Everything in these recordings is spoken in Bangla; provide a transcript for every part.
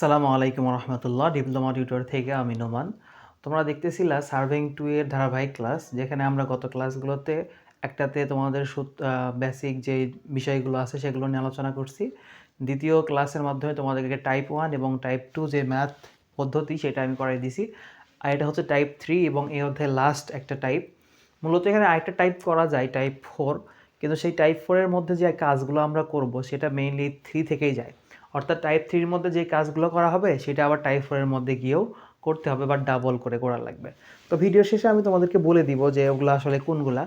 সালামু আলাইকুম রহমতুল্লাহ, ডিপ্লোমা টিউটর থেকে আমি নোমান। তোমরা দেখতেছিলা সার্ভিং টু এর ধারাবাহিক ক্লাস যেখানে আমরা গত ক্লাসগুলোতে একটাতে তোমাদের বেসিক যে বিষয়গুলো আছে সেগুলো নিয়ে আলোচনা করছি। দ্বিতীয় ক্লাসের মাধ্যমে তোমাদেরকে টাইপ ওয়ান এবং টাইপ টু যে ম্যাথ পদ্ধতি সেটা আমি করাই দিছি। আর এটা হচ্ছে টাইপ থ্রি এবং এই অধ্যায়ে লাস্ট একটা টাইপ মূলত এখানে আরেকটা টাইপ করা যায় টাইপ ফোর কিন্তু সেই টাইপ ফোরের মধ্যে যে কাজগুলো আমরা করব, সেটা মেইনলি থ্রি থেকেই যায়। অর্থাৎ টাইপ থ্রির মধ্যে যে কাজগুলো করা হবে, সেটা আবার টাইপ ফোরের মধ্যে গিয়েও করতে হবে বা ডাবল করে করা লাগবে। তো ভিডিও শেষে আমি তোমাদেরকে বলে দিব যে ওগুলো আসলে কোনগুলা।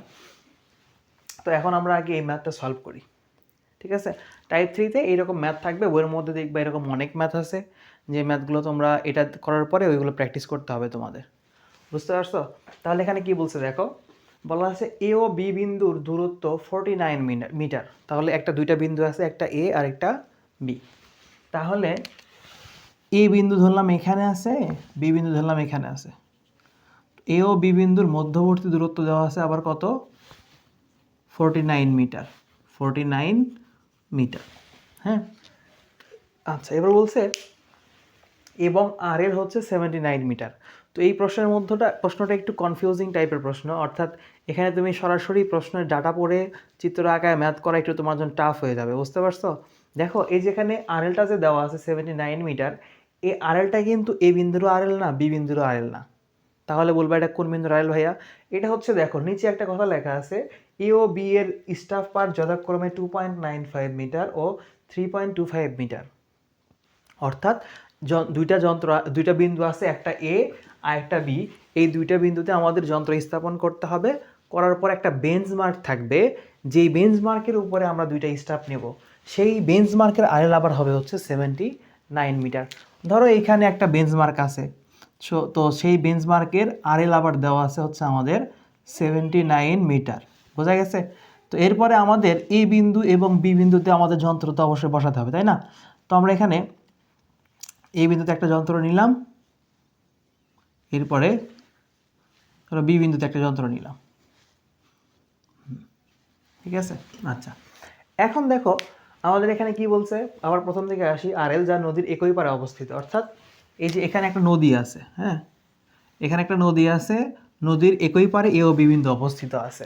তো এখন আমরা আগে এই ম্যাথটা সলভ করি। ঠিক আছে? টাইপ থ্রিতে এইরকম ম্যাথ থাকবে, বইয়ের মধ্যে দেখবে এরকম অনেক ম্যাথ আছে। যে ম্যাথগুলো তোমরা এটা করার পরে ওইগুলো প্র্যাকটিস করতে হবে তোমাদের। বুঝতে পারছ? তাহলে এখানে কি বলছে দেখো? বলা আছে এ ও বি বিন্দুর দূরত্ব ফোরটি নাইন মিটার তাহলে একটা দুইটা বিন্দু আছে, একটা এ আর একটা বি তাহলে এ বিন্দু ধরলাম এখানে আছে, বি বিন্দু ধরলাম এখানে আছে। এ ও বি বিন্দুর মধ্যবর্তী দূরত্ব দেওয়া আছে আবার কত? Forty nine metre forty nine metre হ্যাঁ? আচ্ছা এবার বলছে, এবং আর এর হচ্ছে সেভেন্টি নাইন মিটার তো এই প্রশ্নের মধ্যটা, প্রশ্নটা একটু কনফিউজিং টাইপের প্রশ্ন, অর্থাৎ এখানে তুমি সরাসরি প্রশ্নের ডাটা পড়ে চিত্র আঁকায় ম্যাথ করা একটু তোমার জন্য টাফ হয়ে যাবে, বুঝতে পারছ? দেখো, এই যেখানে আরএলটা যে দেওয়া আছে সেভেন্টি নাইন মিটার এই আরএলটা কিন্তু এ বিন্দুরও আরএল না, বি বিন্দুরও আরএল না। তাহলে বলব এটা কোন বিন্দুর আরএল ভাইয়া? এটা হচ্ছে দেখো, নিচে একটা কথা লেখা আছে, এ ও বি এর স্টাফ পার্ট যথাক্রমে two point nine five metre ও three point two five metre অর্থাৎ দুইটা যন্ত্র, দুইটা বিন্দু আছে, একটা এ আর একটা বি। এই দুইটা বিন্দুতে আমাদের যন্ত্র স্থাপন করতে হবে। করার পর একটা বেঞ্চ মার্ক থাকবে, যেই বেঞ্চ মার্কের উপরে আমরা দুইটা স্টাফ নেব। সেই বেঞ্চ মার্কের আরেল আবার হবে হচ্ছে সেভেন্টি নাইন মিটার ধরো এইখানে একটা বেঞ্চ মার্ক আছে। সো- তো সেই বেঞ্চ মার্কের আরেল আবার দেওয়া আছে হচ্ছে আমাদের সেভেন্টি নাইন মিটার বোঝা গেছে? তো এরপরে আমাদের এ বিন্দু এবং বি বিন্দুতে আমাদের যন্ত্র তো অবশ্যই বসাতে হবে, তাই না? তো আমরা এখানে এ বিন্দুতে একটা যন্ত্র নিলাম। এরপরে ধরো বি বিন্দুতে একটা যন্ত্র নিলাম। ঠিক আছে? আচ্ছা। এখন দেখো আমাদের এখানে কি বলছে? আবার প্রথম থেকে আসি আর এল যা নদীর একই পারে অবস্থিত। অর্থাৎ এই যে এখানে একটা নদী আছে হ্যাঁ? এখানে একটা নদী আছে, নদীর একই পারে এ ও বি বিন্দু অবস্থিত আছে।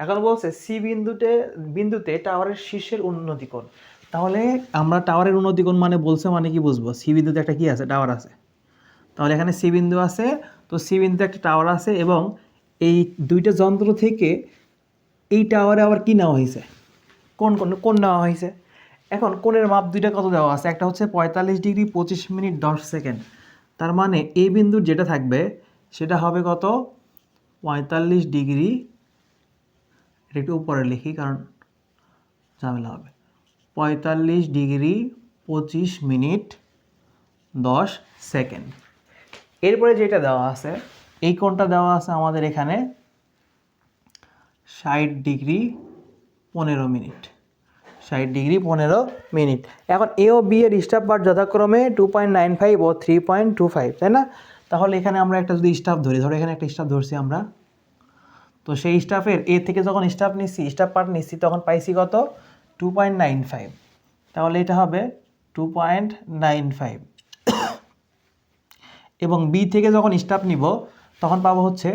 এখন বলছে, সি বিন্দুতে বিন্দুতে টাওয়ারের শীর্ষের উন্নতি কোণ তাহলে আমরা টাওয়ারের উন্নতি কোণ মানে বলছে মানে কি বুঝব? সি বিন্দুতে একটা কি আছে? টাওয়ার আছে। তাহলে এখানে সি বিন্দু আছে, তো সি বিন্দুতে একটা টাওয়ার আছে এবং এই দুইটা যন্ত্র থেকে এই টাওয়ারে আবার কি নেওয়া হয়েছে? কোন কোন কোন নেওয়া হয়েছে? এখন কোণের মাপ দুইটা কত দেওয়া আছে? একটা হচ্ছে পঁয়তাল্লিশ ডিগ্রি পঁচিশ মিনিট দশ সেকেন্ড। তার মানে এই বিন্দুর যেটা থাকবে, সেটা হবে কত? পঁয়তাল্লিশ ডিগ্রি। এটা একটু উপরে লিখি, কারণ ঝামেলা হবে। পঁয়তাল্লিশ ডিগ্রি পঁচিশ মিনিট দশ সেকেন্ড। এরপরে যেটা দেওয়া আছে, এই কোণটা দেওয়া আছে আমাদের এখানে ষাট ডিগ্রি পনেরো মিনিট। ষাট ডিগ্রি পনেরো মিনিট। এখন এ ও বি এর স্টাফ বার যথাক্রমে টু পয়েন্ট নাইন ফাইভ ও থ্রি পয়েন্ট টু ফাইভ তাই না? তাহলে এখানে আমরা একটা যদি স্টাফ ধরি, ধরো এখানে একটা স্টাফ ধরছি আমরা। তো সেই স্টাফের এ থেকে যখন স্টাফ নিচ্ছি স্টাফ পার্ট নিচ্ছি তখন পাইছি কত? টু পয়েন্ট নাইন ফাইভ তাহলে এটা হবে টু পয়েন্ট নাইন ফাইভ এবং বি থেকে যখন স্টাফ নিব, তখন পাবো হচ্ছে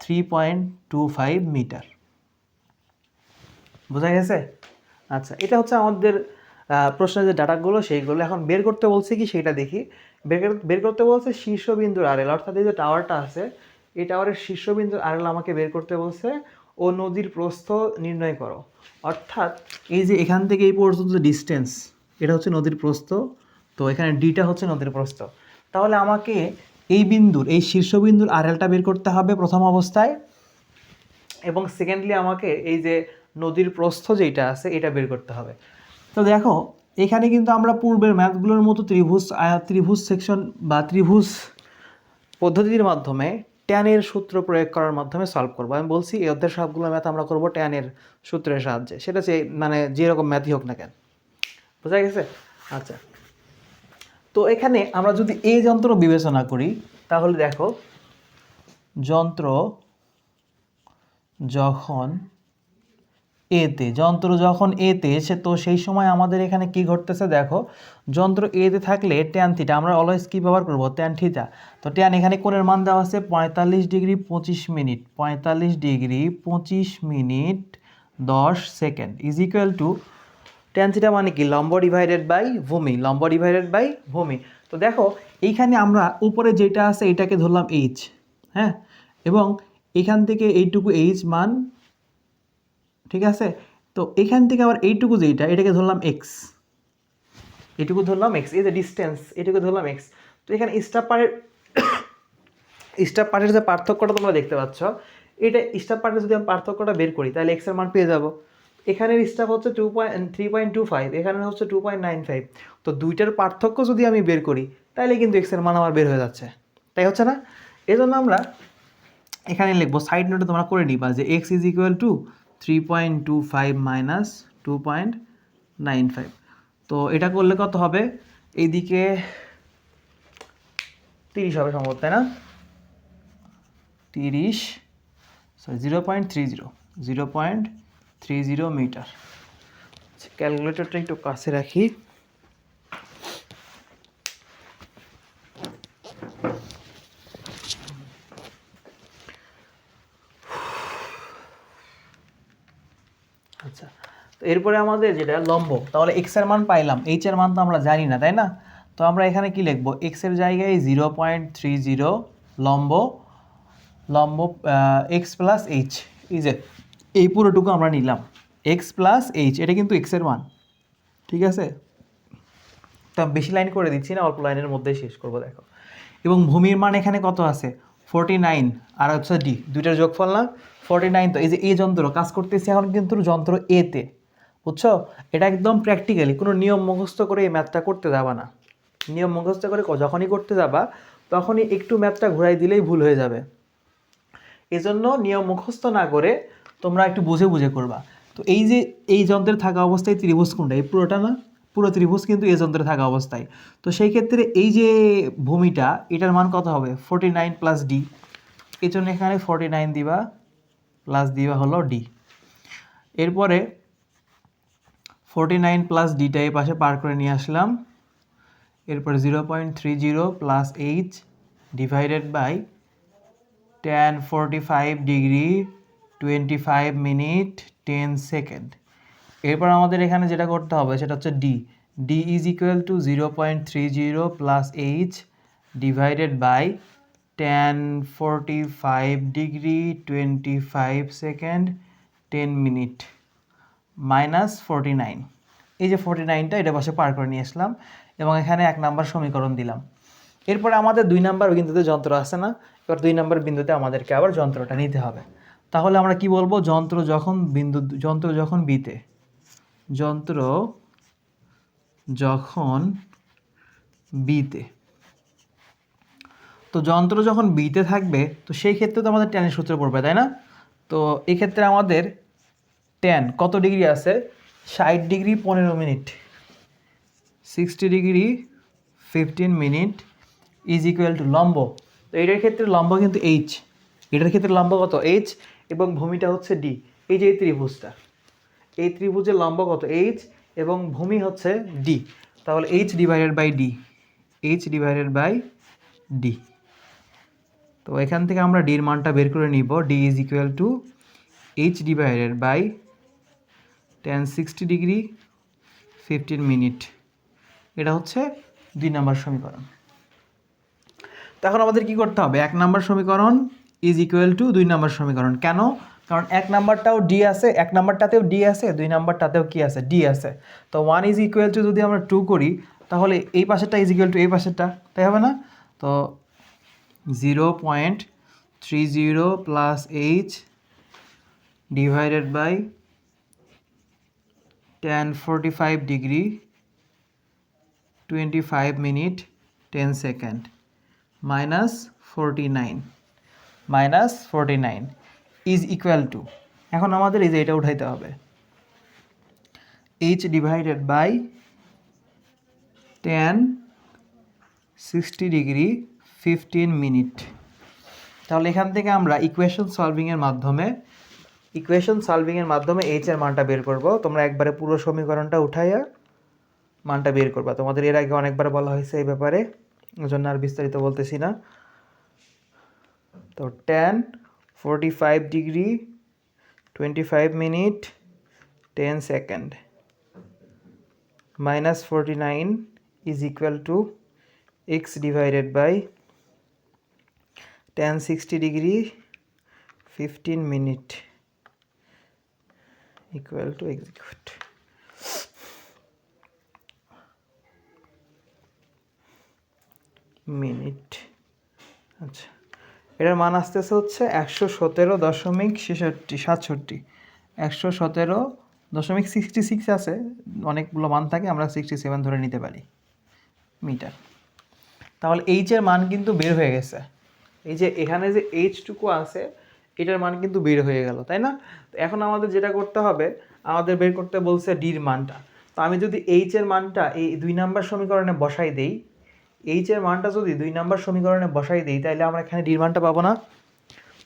three point two five metre বোঝা গেছে? আচ্ছা এটা হচ্ছে আমাদের প্রশ্নের যে ডাটাগুলো, সেইগুলো এখন বের করতে বলছে কি সেটা দেখি। বের কর- বের করতে বলছে শীর্ষবিন্দুর আরেল অর্থাৎ এই যে টাওয়ারটা আছে, এই টাওয়ারের শীর্ষবিন্দুর আরেল আমাকে বের করতে বলছে, ও নদীর প্রস্থ নির্ণয় করো। অর্থাৎ এই যে এখান থেকে এই পর্যন্ত ডিস্টেন্স এটা হচ্ছে নদীর প্রস্থ, তো এখানে ডিটা হচ্ছে নদীর প্রস্থ। তাহলে আমাকে এই বিন্দুর, এই শীর্ষবিন্দুর আরেলটা বের করতে হবে প্রথম অবস্থায়, এবং সেকেন্ডলি আমাকে এই যে নদীর প্রস্থ যেটা আছে, এটা বের করতে হবে। তো দেখো, এখানে কিন্তু আমরা পূর্বের ম্যাথগুলোর মতো ত্রিভুজ ত্রিভুজ সেকশন বা ত্রিভুজ পদ্ধতির মাধ্যমে ট্যানের সূত্র প্রয়োগ করার মাধ্যমে সলভ করব। আমি বলছি, এই অধ্যায়ের সবগুলো ম্যাথ আমরা করব ট্যানের সূত্রের সাহায্যে। সেটা যে মানে যেরকম ম্যাথই হোক না কেন। বোঝা গেছে? আচ্ছা। তো এখানে আমরা যদি এই যন্ত্র বিবেচনা করি, তাহলে দেখো, যন্ত্র যখন এতে, যন্ত্র যখন এতে সে তো সেই সময় আমাদের এখানে কি ঘটতেছে দেখো, যন্ত্র এতে থাকলে ট্যান থিটা আমরা অলওয়েজ কী ব্যবহার করব? ট্যান থিটা তো ট্যান এখানে কোণের মান দেওয়া আছে পঁয়তাল্লিশ ডিগ্রি পঁচিশ মিনিট। পঁয়তাল্লিশ ডিগ্রি পঁচিশ মিনিট দশ second. Is equal to tan theta মানে কি? লম্ব ডিভাইডেড বাই ভূমি। লম্ব ডিভাইডেড বাই ভূমি। তো দেখো, এইখানে আমরা উপরে যেটা আছে, এটাকে ধরলাম এইচ হ্যাঁ? এবং এখান থেকে এইটুকু এইচ মান ঠিক আছে? তো এখান থেকে আবার এইটুকু যেইটা, এটাকে ধরলাম এক্স এটুকু ধরলাম এক্স এই যে ডিস্টেন্স এটুকু ধরলাম এক্স তো এখানে স্টাফ পার্টের স্টাফ পার্টের যে পার্থক্যটা তোমরা দেখতে পাচ্ছ, এটা স্টাফ পার্টের যদি আমি পার্থক্যটা বের করি, তাহলে এক্সের মান পেয়ে যাব। এখানের স্টাফ হচ্ছে two point three point two five এখানে হচ্ছে টু পয়েন্ট নাইন ফাইভ তো দুইটার পার্থক্য যদি আমি বের করি, তাহলে কিন্তু এক্সের মান আমার বের হয়ে যাচ্ছে। তাই হচ্ছে না? এই জন্য আমরা এখানে লিখব সাইড নোটে তোমরা করে নিবা যে X is equal to three point two five minus two point nine five তো এটা করলে কত হবে? এইদিকে তিরিশ হবে সম্ভবত, তাই না? তিরিশ sorry zero point three zero zero point three zero metre ক্যালকুলেটরটা একটু কাছে রাখি আচ্ছা তো এরপরে আমাদের যেটা, লম্ব, তাহলে এক্সের মান পাইলাম এইচ এর মান তো আমরা জানি না, তাই না? তো আমরা এখানে কি লিখব? এক্সের জায়গায় জিরো পয়েন্ট থ্রি জিরো লম্ব লম্ব এক্স প্লাস এইচ এই যে এই পুরোটুকু আমরা নিলাম। এক্স প্লাস এইচ এটা কিন্তু এক্সের মান, ঠিক আছে? তো বেশি লাইন করে দিচ্ছি না, অল্প লাইনের মধ্যে শেষ করব, দেখো। এবং ভূমির মান এখানে কত আছে? ফোরটি নাইন আর হচ্ছে ডি দুইটার যোগফল না? ফোরটি নাইন তো এই যে এই যন্ত্র, কাজ করতেছি এখন কিন্তু যন্ত্র এতে বুঝছ? এটা একদম প্র্যাকটিক্যালি কোনো নিয়ম মুখস্থ করে এই ম্যাথটা করতে যাবা না। নিয়ম মুখস্থ করে যখনই করতে যাবা, তখনই একটু ম্যাথটা ঘুরাই দিলেই ভুল হয়ে যাবে। এজন্য নিয়ম মুখস্থ না করে তোমরা একটু বুঝে বুঝে করবা। তো এই যে এই যন্ত্রে থাকা অবস্থায় ত্রিভুজ কোনটা? এই পুরোটা না? পুরো ত্রিভুজ কিন্তু এই যন্ত্রে থাকা অবস্থায়। তো সেই ক্ষেত্রে এই যে ভূমিটা, এটার মান কত হবে? ফোরটি নাইন প্লাস ডি এই জন্য এখানে ফোরটি নাইন দিবা প্লাস দিবা হলো ডি এরপরে ফোরটি নাইন প্লাস ডিটা এই পাশে পার করে নিয়ে আসলাম। এরপরে zero point three zero plus H divided by tan forty five degree twenty five minute ten second এরপর আমাদের এখানে যেটা করতে হবে, সেটা হচ্ছে D D is equal to zero point three zero plus H divided by tan forty five degree twenty five second ten minute minus forty nine. এই যে ফোরটি নাইনটা এটা পাশে পার করে নিয়ে আসলাম এবং এখানে এক নাম্বার সমীকরণ দিলাম। এরপরে আমাদের দুই নাম্বার বিন্দুতে যন্ত্র আছে না, এবার দুই নাম্বার বিন্দুতে আমাদেরকে আবার যন্ত্রটা নিতে হবে। তাহলে আমরা কি বলব? যন্ত্র যখন বিন্দু, যন্ত্র যখন বিতে যন্ত্র যখন বিতে তো যন্ত্র যখন বিতে থাকবে, তো সেই ক্ষেত্রে তো আমাদের ট্যানের সূত্র পড়বে, তাই না? তো এই ক্ষেত্রে আমাদের ট্যান কত ডিগ্রি আছে? ষাট ডিগ্রি পনেরো minute. Sixty degree fifteen minute is equal to লম্ব। তো এটার ক্ষেত্রে লম্ব কিন্তু এইচ এটার ক্ষেত্রে লম্ব কত? এইচ এবং ভূমিটা হচ্ছে ডি এই যে এই ত্রিভুজটা। এই ত্রিভুজের লম্ব কত? এইচ এবং ভূমি হচ্ছে ডি তাহলে H divided by D H divided by D তো এখান থেকে আমরা ডির মানটা বের করে নিব। D is equal to H divided by tan sixty degree, fifteen minute. এটা হচ্ছে দুই নাম্বার সমীকরণ। তখন আমাদের কি করতে হবে? এক নাম্বার সমীকরণ ইজ ইকুয়াল টু দুই নাম্বার সমীকরণ। কেন? কারণ এক নাম্বারটাও ডি আছে, এক নাম্বারটাতেও ডি আছে, দুই নাম্বারটাতেও কি আছে? ডি আছে। তো ওয়ান ইজ ইকুয়াল টু যদি আমরা টু করি, তাহলে এই পাশেরটা ইজ ইকুয়াল টু এই পাশেরটা, তাই হবে না? তো zero point three zero plus H divided by twenty five minute ten second minus forty nine minus forty nine is equal to এখন আমাদের এই যে এটা উঠাইতে হবে। H divided by tan sixty degree fifteen minute তাহলে এখান থেকে আমরা ইকুয়েশন সলভিংয়ের মাধ্যমে ইকুয়েশন সলভিংয়ের মাধ্যমে এইচ এর মানটা বের করব। তোমরা একবারে পুরো সমীকরণটা উঠাইয়া মানটা বের করবা। তোমাদের এর আগে অনেকবার বলা হয়েছে এই ব্যাপারে ওই জন্য আর বিস্তারিত বলতেছি না। তো tan forty five degree twenty five minute ten second minus minus 49 is equal to x divided by tan 60 degree 15 minute. Equal to execute. Minute আচ্ছা। এটার মান আসতেছে হচ্ছে একশো সতেরো দশমিক ছেষট্টি, সাতষট্টি। একশো সতেরো দশমিক সিক্সটি সিক্স আছে, অনেকগুলো মান থাকে, আমরা সিক্সটি সেভেন ধরে নিতে পারি। মিটার। তাহলে এইচের মান কিন্তু বের হয়ে গেছে। এই যে এখানে যে এইচটুকু আছে এটার মান কিন্তু বের হয়ে গেল, তাই না? তো এখন আমাদের যেটা করতে হবে, আমাদের বের করতে বলছে ডির মানটা। তো আমি যদি এইচের মানটা এই দুই নাম্বার সমীকরণে বসাই দেই এইচের মানটা যদি দুই নাম্বার সমীকরণে বসাই দেই তাহলে আমরা এখানে ডির মানটা পাবো না?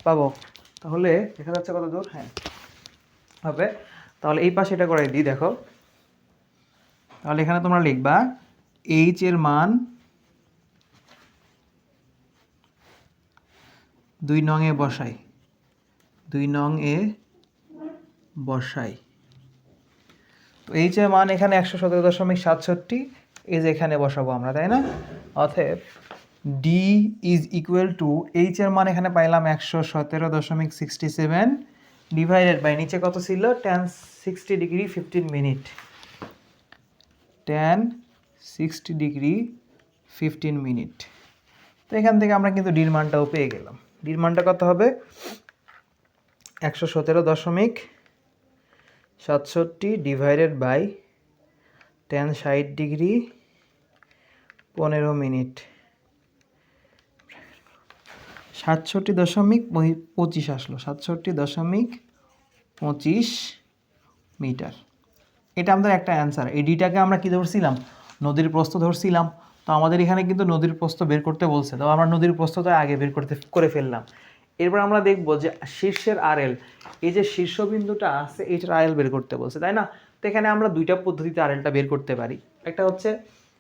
পাবো। তাহলে দেখা যাচ্ছে কত দূর? হ্যাঁ। হবে। তাহলে এই পাশে এটা করে দিই, দেখো। তাহলে এখানে তোমরা লিখবা এইচ এর মান দুই নং এ বসাই। দুই নং এ বসাই। তো এইচ এর মান এখানে একশো সতেরো দশমিক সাতষট্টি, এই যে এখানে বসাবো আমরা, তাই না? অতএব D is equal to H এর মান এখানে পাইলাম একশো সতেরো দশমিক সিক্সটি সেভেন ডিভাইডেড বাই নিচে কত ছিল? Tan sixty degree fifteen minute tan sixty degree fifteen minute তো এখান থেকে আমরা কিন্তু ডির মানটাও পেয়ে গেলাম। ডির মানটা কত হবে? একশো সতেরো দশমিক সাতষট্টি ডিভাইডেড বাই টেন ষাট ডিগ্রি পনেরো মিনিট। সাতষট্টি দশমিক পঁচিশ আসলো। সাতষট্টি দশমিক পঁচিশ মিটার। এটা আমাদের একটা অ্যান্সার এই ডিটাকে আমরা কি ধরছিলাম? নদীর প্রস্থ ধরছিলাম। তো আমাদের এখানে কিন্তু নদীর প্রস্থ বের করতে বলছে। তো আমরা নদীর প্রস্থটা আগে বের করতে করে ফেললাম। এরপর আমরা দেখব যে শীর্ষের আরএল, এই যে শীর্ষবিন্দুটা আছে, এইটার আরএল বের করতে বলছে, তাই না? তো এখানে আমরা দুইটা পদ্ধতিতে আরএলটা বের করতে পারি। একটা হচ্ছে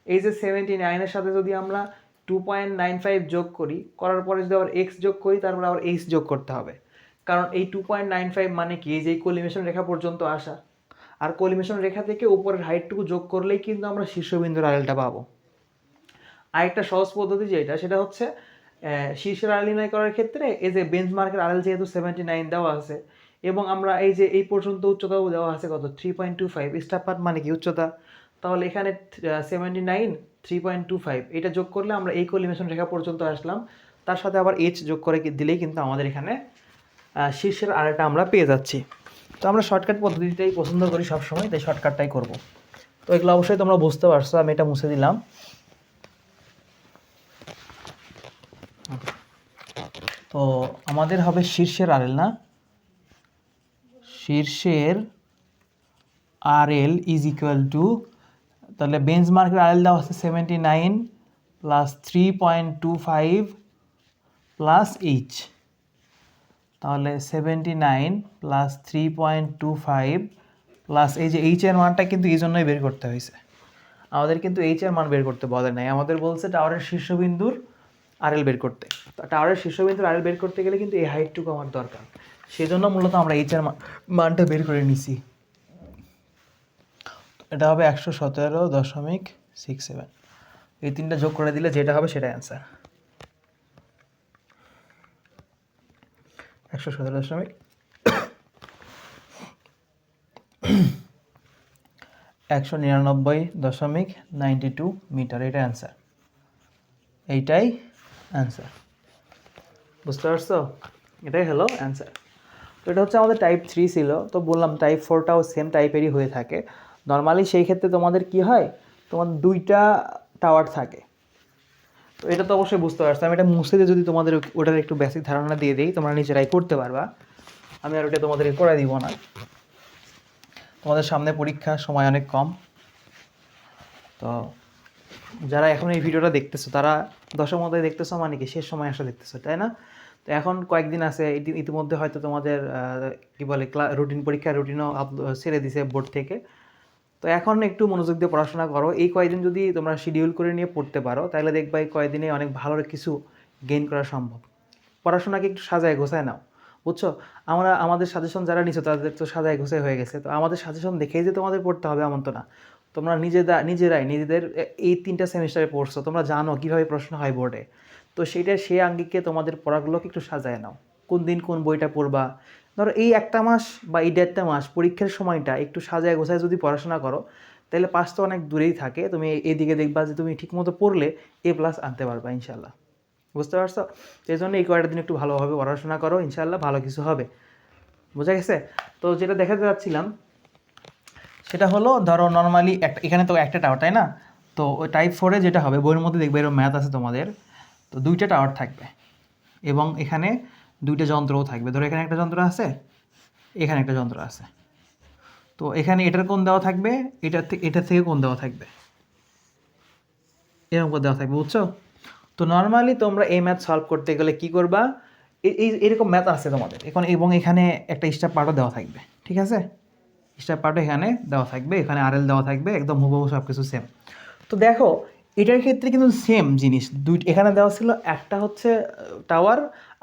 এই যে সেভেন্টি নাইনের সাথে যদি আমরা টু পয়েন্ট নাইন ফাইভ যোগ করি, করার পরে যদি আবার এক্স যোগ করি, তারপর আবার এইচ যোগ করতে হবে। কারণ এই টু পয়েন্ট নাইন ফাইভ মানে কি? এই যে কোলিমেশন রেখা পর্যন্ত আসা। আর কোলিমেশন রেখা থেকে উপরের হাইটটুকু যোগ করলেই কিন্তু আমরা শীর্ষবিন্দুর আড়েলটা পাবো। আরেকটা সহজ পদ্ধতি যেটা, সেটা হচ্ছে শীর্ষের আড়েল নির্ণয় করার ক্ষেত্রে এই যে বেঞ্চমার্কের আড়েল যেহেতু সেভেন্টি নাইন দেওয়া আছে, এবং আমরা এই যে এই পর্যন্ত উচ্চতাও দেওয়া আছে কত? থ্রি পয়েন্ট টু ফাইভ স্টাপার মানে কি উচ্চতা? তাহলে এখানে seventy nine three point two five এটা যোগ করলে আমরা এই কোলিমেশন রেখা পর্যন্ত আসলাম। তার সাথে আবার এইচ যোগ করে দিলেই কিন্তু আমাদের এখানে শীর্ষের আড়াটা আমরা পেয়ে যাচ্ছি। তো আমরা শর্টকাট পদ্ধতিটাই পছন্দ করি সবসময়, তাই শর্টকাটটাই করব। তো এগুলো অবশ্যই তোমরা বুঝতে পারছ, আমি এটা মুছে দিলাম। তো আমাদের হবে শীর্ষের আরএল না? শীর্ষের আরএল ইজ ইকুয়াল টু তাহলে বেঞ্চ মার্কের আরএল দেওয়া আছে seventy nine plus three point two five plus H তাহলে seventy nine plus three point two five plus এই যে এইচ এর মানটা কিন্তু এই জন্যই বের করতে হয়েছে। আমাদের কিন্তু এইচ এর মান বের করতে বলে নাই। আমাদের বলছে টাওয়ারের শীর্ষবিন্দুর আরএল বের করতে। টাওয়ারের শীর্ষবিন্দুর আরএল বের করতে গেলে কিন্তু এই হাইটটুকু আমার দরকার। সেজন্য মূলত আমরা এইচ এর মা- মানটা বের করে নিছি। এটা হবে একশো সতেরো দশমিক সিক্স সেভেন এই তিনটা যোগ করে দিলে যেটা হবে সেটা অ্যান্সার একশো সতেরো দশমিক একশো নিরানব্বই দশমিক নাইনটি টু মিটার এটা অ্যান্সার এইটাই অ্যান্সার বুঝতে পারছ? এটাই হলো অ্যান্সার তো এটা হচ্ছে আমাদের টাইপ থ্রি ছিল। তো বললাম টাইপ ফোরটাও সেম টাইপেরই হয়ে থাকে। নর্মালি সেই ক্ষেত্রে তোমাদের কি হয়? তোমাদের দুইটা টাওয়ার থাকে। তো এটা তো অবশ্যই বুঝতে পারছ। আমি এটা মুছে যদি তোমাদের ওটার একটু বেসিক ধারণা দিয়ে দিই, তোমরা নিজেরাই করতে পারবা। আমি আর ওটা তোমাদেরকে করে দিব না। তোমাদের সামনে পরীক্ষা, সময় অনেক কম। তো যারা এখন এই ভিডিওটা দেখতেছো, তারা দশম মধ্যে দেখতেছো মানে কি? শেষ সময় আসা দেখতেছো, তাই না? তো এখন কয়েকদিন আছে ইতিমধ্যে হয়তো তোমাদের কি বলে রুটিন পরীক্ষা রুটিনও ছেড়ে দিছে বোর্ড থেকে। তো এখন একটু মনোযোগ দিয়ে পড়াশোনা করো। এই কয়েকদিন যদি তোমরা শিডিউল করে নিয়ে পড়তে পারো, তাহলে দেখবা এই কয়েকদিনে অনেক ভালো কিছু গেইন করা সম্ভব। পড়াশোনাকে একটু সাজায় গোছায় নাও, বুঝছ? আমরা আমাদের সাজেশন যারা নিছো, তাদের তো সাজায় গোছায় হয়ে গেছে। তো আমাদের সাজেশন দেখেই যে তোমাদের পড়তে হবে, এমন তো না। তোমরা নিজেরা নিজেরাই নিজেদের এই তিনটা সেমিস্টারে পড়ছো, তোমরা জানো কীভাবে প্রশ্ন হয় বোর্ডে। তো সেইটা সেই আঙ্গিকে তোমাদের পড়াগুলোকে একটু সাজায় নাও। কোন দিন কোন বইটা পড়বা। ধরো এই একটা মাস বা এই দেড়টা মাস পরীক্ষার সময়টা একটু সাজায় গোছায় যদি পড়াশোনা করো, তাহলে পাস তো অনেক দূরেই থাকে। তুমি এদিকে দেখবা যে তুমি ঠিকমতো পড়লে এ প্লাস আনতে পারবা ইনশাল্লাহ বুঝতে পারছ? সেই জন্য এই কয়েকটা দিন একটু ভালোভাবে পড়াশোনা করো ইনশাল্লাহ ভালো কিছু হবে। বোঝা গেছে? তো যেটা দেখাতে যাচ্ছিলাম সেটা হলো, ধরো নর্মালি একটা, এখানে তো একটা টাওয়ার তাই না? তো ওই টাইপ ফোরে যেটা হবে, বইয়ের মধ্যে দেখবে এরকম ম্যাথ আছে তোমাদের, তো দুইটা টাওয়ার থাকবে। এবং এখানে দুইটা যন্ত্রও থাকবে। ধরো এখানে একটা যন্ত্র আছে, এখানে একটা যন্ত্র আছে। তো এখানে এটার কোন দেওয়া থাকবে? এটার থেকে এটার থেকে কোন দেওয়া থাকবে? এরকম দেওয়া থাকবে, বুঝছ? তো নর্মালি তোমরা এই ম্যাথ সলভ করতে গেলে কি করবা? এই, এরকম ম্যাথ আছে তোমাদের। এখন, এবং এখানে একটা স্টার পার্টও দেওয়া থাকবে, ঠিক আছে? স্টার পার্ট এখানে দেওয়া থাকবে, এখানে আরএল দেওয়া থাকবে, একদম হুবহু সব কিছু সেম তো দেখো, এটার ক্ষেত্রে কিন্তু সেম জিনিস দুই এখানে দেওয়া ছিল একটা হচ্ছে টাওয়ার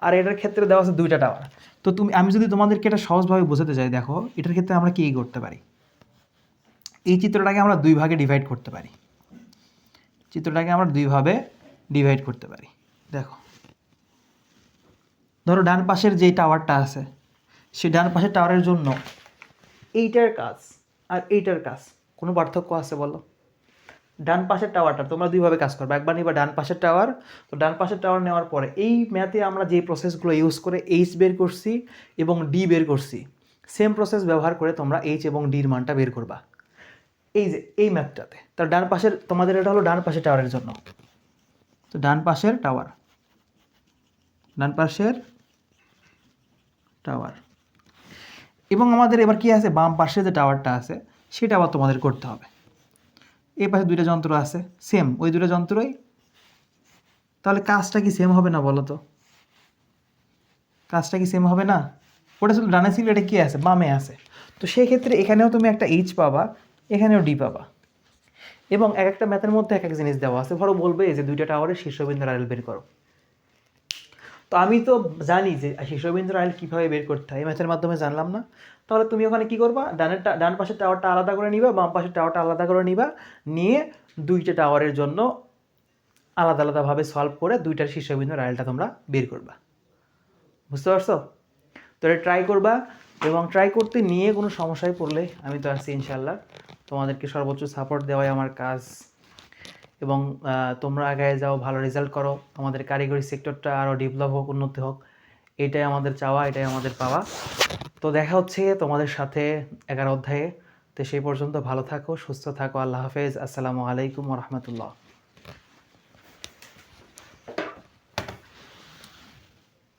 আর এটার ক্ষেত্রে দেওয়া আছে দুইটা টাওয়ার তো তুমি, আমি যদি তোমাদেরকে এটা সহজভাবে বোঝাতে চাই, দেখো, এটার ক্ষেত্রে আমরা কী করতে পারি? এই চিত্রটাকে আমরা দুই ভাগে ডিভাইড করতে পারি। চিত্রটাকে আমরা দুইভাবে ডিভাইড করতে পারি। দেখো। ধরো ডান পাশের যেই টাওয়ারটা আছে সেই ডান পাশের টাওয়ারের জন্য এইটার কাজ আর এইটার কাজ। কোনো পার্থক্য আছে বলো? ডান পাশের টাওয়ারটা তোমরা দুইভাবে কাজ করবে। একবার নিবা ডান পাশের টাওয়ার তো ডান পাশের টাওয়ার নেওয়ার পরে এই ম্যাথে আমরা যে প্রসেসগুলো ইউজ করে এইচ বের করছি এবং ডি বের করছি সেম প্রসেস ব্যবহার করে তোমরা এইচ এবং ডির মানটা বের করবা। এই যে, এই ম্যাপটাতে তার ডান পাশের, তোমাদের এটা হলো ডান পাশের টাওয়ারের জন্য। তো ডান পাশের টাওয়ার ডান পাশের টাওয়ার এবং আমাদের এবার কি আছে? বাম পাশে যে টাওয়ারটা আছে, সেটা আবার তোমাদের করতে হবে। এই পাশে দুইটা যন্ত্র আছে সেম ওই দুটো যন্ত্রই। তাহলে কাজটা কি সেম হবে না বলো তো? কাজটা কি সেম হবে না? ওটা শুধু ডানে ছিল, এটা কি আছে? বামে আছে। তো সেই ক্ষেত্রে এখানেও তুমি একটা এইচ পাবা, এখানেও ডি পাবা। এবং এক একটা ম্যাথের মধ্যে এক এক জিনিস দেওয়া আছে। ধরো বলবে যে দুইটা টাওয়ারের শীর্ষবিন্দু আইল বের করো। তো আমি তো জানি যে শীর্ষবিন্দু আইল কীভাবে বের করতে হয়। এই ম্যাথের মাধ্যমে জানলাম না। তাহলে তুমি ওখানে কী করবা? ডানের ডান পাশের টাওয়ারটা আলাদা করে নিবা, বাম পাশের টাওয়ারটা আলাদা করে নিবা, নিয়ে দুইটা টাওয়ারের জন্য আলাদা আলাদাভাবে সলভ করে দুইটার শীর্ষবিন্দুর আইলটা তোমরা বের করবা। বুঝতে পারছ? তো এটা ট্রাই করবা এবং ট্রাই করতে নিয়ে কোনো সমস্যায় পড়লে আমি তো আছি ইনশাল্লাহ তোমাদেরকে সর্বোচ্চ সাপোর্ট দেওয়াই আমার কাজ। এবং তোমরা আগে যাও, ভালো রেজাল্ট করো। আমাদের কারিগরি সেক্টরটা আরও ডেভেলপ হোক, উন্নতি হোক। এটাই আমাদের চাওয়া, এটাই আমাদের পাওয়া। তো দেখা হচ্ছে তোমাদের সাথে এগারো অধ্যায়ে। তো সেই পর্যন্ত ভালো থাকো, সুস্থ থাকো। আল্লাহ হাফেজ। আসসালামু আলাইকুম রহমতুল্লাহ।